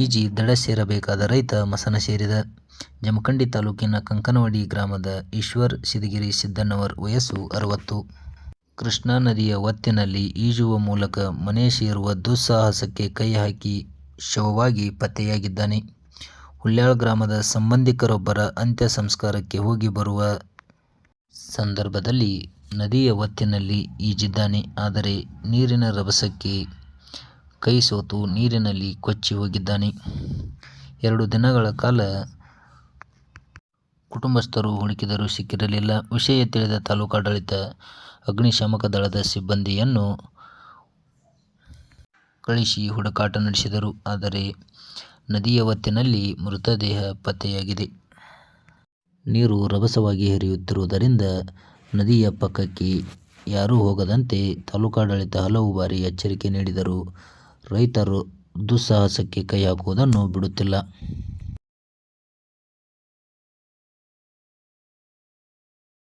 Easy ದಡ ಸೇರಬೇಕಾದ ರೈತ ಮಸನ ಸೇರಿದ. ಜಮಖಂಡಿ ತಾಲೂಕಿನ ಕಂಕನವಾಡಿ ಗ್ರಾಮದ ಈಶ್ವರ್ ಸಿದಗಿರಿ ಸಿದ್ದಣ್ಣವರ್ ವಯಸ್ಸು ಅರವತ್ತು. ಕೃಷ್ಣಾ ನದಿಯ ಒತ್ತಿನಲ್ಲಿ ಈಜುವ ಮೂಲಕ ಮನೆ ಸೇರುವ ದುಸ್ಸಾಹಸಕ್ಕೆ ಕೈ ಹಾಕಿ ಶವವಾಗಿ ಪತ್ತೆಯಾಗಿದ್ದಾನೆ. ಹುಲ್ಯಾಳ ಗ್ರಾಮದ ಸಂಬಂಧಿಕರೊಬ್ಬರ ಅಂತ್ಯ ಸಂಸ್ಕಾರಕ್ಕೆ ಹೋಗಿ ಬರುವ ಸಂದರ್ಭದಲ್ಲಿ ನದಿಯ ಒತ್ತಿನಲ್ಲಿ ಈಜಿದ್ದಾನೆ. ಆದರೆ ನೀರಿನ ರಭಸಕ್ಕೆ ಕೈ ಸೋತು ನೀರಿನಲ್ಲಿ ಕೊಚ್ಚಿ ಹೋಗಿದ್ದಾನೆ. ಎರಡು ದಿನಗಳ ಕಾಲ ಕುಟುಂಬಸ್ಥರು ಹುಡುಕಿದರೂ ಸಿಕ್ಕಿರಲಿಲ್ಲ. ವಿಷಯ ತಿಳಿದ ತಾಲೂಕಾಡಳಿತ ಅಗ್ನಿಶಾಮಕ ದಳದ ಸಿಬ್ಬಂದಿಯನ್ನು ಕಳಿಸಿ ಹುಡುಕಾಟ ನಡೆಸಿದರು. ಆದರೆ ನದಿಯ ಒತ್ತಿನಲ್ಲಿ ಮೃತದೇಹ ಪತ್ತೆಯಾಗಿದೆ. ನೀರು ರಭಸವಾಗಿ ಹರಿಯುತ್ತಿರುವುದರಿಂದ ನದಿಯ ಪಕ್ಕಕ್ಕೆ ಯಾರೂ ಹೋಗದಂತೆ ತಾಲೂಕಾಡಳಿತ ಹಲವು ಬಾರಿ ಎಚ್ಚರಿಕೆ ನೀಡಿದರೂ ರೈತ ದುಸ್ಸಾಹಸಕ್ಕೆ ಕೈ ಹಾಕುವುದನ್ನು ಬಿಡುತ್ತಿಲ್ಲ.